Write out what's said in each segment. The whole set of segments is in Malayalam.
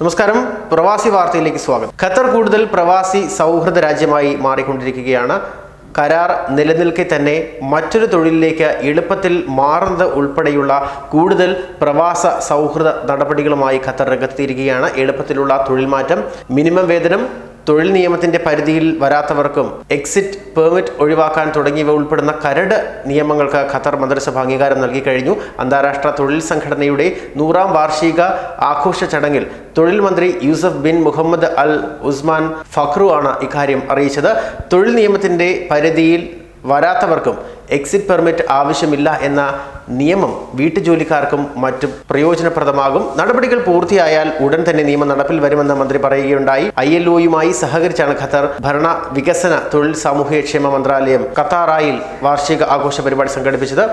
നമസ്കാരം. പ്രവാസി വാർത്തയിലേക്ക് സ്വാഗതം. ഖത്തർ കൂടുതൽ പ്രവാസി സൗഹൃദ രാജ്യമായി മാറിക്കൊണ്ടിരിക്കുകയാണ്. കരാർ നിലനിൽക്കെ തന്നെ മറ്റൊരു തൊഴിലിലേക്ക് എളുപ്പത്തിൽ മാറുന്നത് ഉൾപ്പെടെയുള്ള കൂടുതൽ പ്രവാസ സൗഹൃദ നടപടികളുമായി ഖത്തർ രംഗത്തെത്തിയിരിക്കുകയാണ്. എളുപ്പത്തിലുള്ള തൊഴിൽ മാറ്റം മിനിമം വേതനം തൊഴിൽ നിയമത്തിന്റെ പരിധിയിൽ വരാത്തവർക്കും എക്സിറ്റ് പെർമിറ്റ് ഒഴിവാക്കാൻ തുടങ്ങിയവ ഉൾപ്പെടുന്ന കരട് നിയമങ്ങൾക്ക് ഖത്തർ മന്ത്രിസഭ അംഗീകാരം നൽകി കഴിഞ്ഞു. അന്താരാഷ്ട്ര തൊഴിൽ സംഘടനയുടെ നൂറാം വാർഷിക ആഘോഷ ചടങ്ങിൽ തൊഴിൽ മന്ത്രി Yousuf bin Mohammed al Othman Fakhroo ആണ് ഇക്കാര്യം അറിയിച്ചത്. തൊഴിൽ നിയമത്തിന്റെ പരിധിയിൽ വരാത്തവർക്കും എക്സിറ്റ് പെർമിറ്റ് ആവശ്യമില്ല എന്ന നിയമം വീട്ടുജോലിക്കാർക്കും മറ്റും പ്രയോജനപ്രദമാകും. നടപടികൾ പൂർത്തിയായാൽ ഉടൻ തന്നെ നിയമം നടപ്പിൽ വരുമെന്ന് മന്ത്രി പറയുകയുണ്ടായി. ഐ എൽ ഒയുമായി സഹകരിച്ചാണ് ഖത്തർ ഭരണ വികസന തൊഴിൽ സാമൂഹ്യക്ഷേമ മന്ത്രാലയം ഖത്താറായിൽ വാർഷിക ആഘോഷ പരിപാടി സംഘടിപ്പിച്ചത്.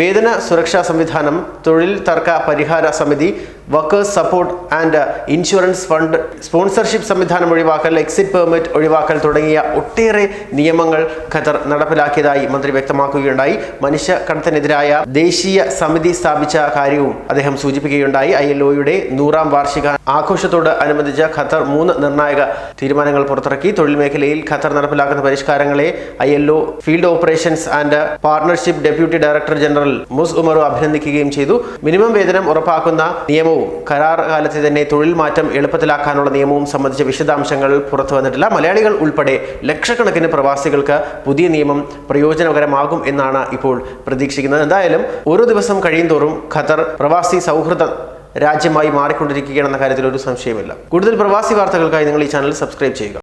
വേതന സുരക്ഷാ സംവിധാനം തൊഴിൽ തർക്ക പരിഹാര സമിതി workers support and insurance fund sponsorship സംവിധാനം ഒഴിവാക്കൽ എക്സിറ്റ് പെർമിറ്റ് ഒഴിവാക്കൽ തുടങ്ങിയ ഒട്ടേറെ നിയമങ്ങൾ ഖത്തർ നടപ്പിലാക്കിയതായി മന്ത്രി വ്യക്തമാക്കുകയുണ്ടായി. മനുഷ്യ മനുഷ്യക്കടത്തിനെതിരായ ദേശീയ സമിതി സ്ഥാപിച്ച കാര്യവും അദ്ദേഹം സൂചിപ്പിക്കുകയുണ്ടായി. ഐ എൽ ഒയുടെ നൂറാം വാർഷിക ആഘോഷത്തോട് അനുബന്ധിച്ച് ഖത്തർ മൂന്ന് നിർണായക തീരുമാനങ്ങൾ പുറത്തിറക്കി. തൊഴിൽ മേഖലയിൽ ഖത്തർ നടപ്പിലാക്കുന്ന പരിഷ്കാരങ്ങളെ I L O field operations and partnership deputy director general Moussa Oumarou അഭിനന്ദിക്കുകയും ചെയ്തു. മിനിമം വേതനം ഉറപ്പാക്കുന്ന നിയമവും കരാർ കാലത്തെ തന്നെ തൊഴിൽ മാറ്റം എളുപ്പത്തിലാക്കാനുള്ള നിയമവും സംബന്ധിച്ച വിശദാംശങ്ങൾ പുറത്തു വന്നിട്ടില്ല. മലയാളികൾ ഉൾപ്പെടെ ലക്ഷക്കണക്കിന് പ്രവാസികൾക്ക് പുതിയ നിയമം പ്രയോജനകരമാകും എന്നാണ് ഇപ്പോൾ പ്രതീക്ഷിക്കുന്നത്. എന്തായാലും ഓരോ ദിവസം കഴിയും തോറും ഖത്തർ പ്രവാസി സൗഹൃദ രാജ്യമായി മാറിക്കൊണ്ടിരിക്കുകയാണെന്ന കാര്യത്തിൽ ഒരു സംശയമില്ല കൂടുതൽ പ്രവാസി വാർത്തകൾക്കായി നിങ്ങൾ ഈ ചാനൽ സബ്സ്ക്രൈബ് ചെയ്യുക.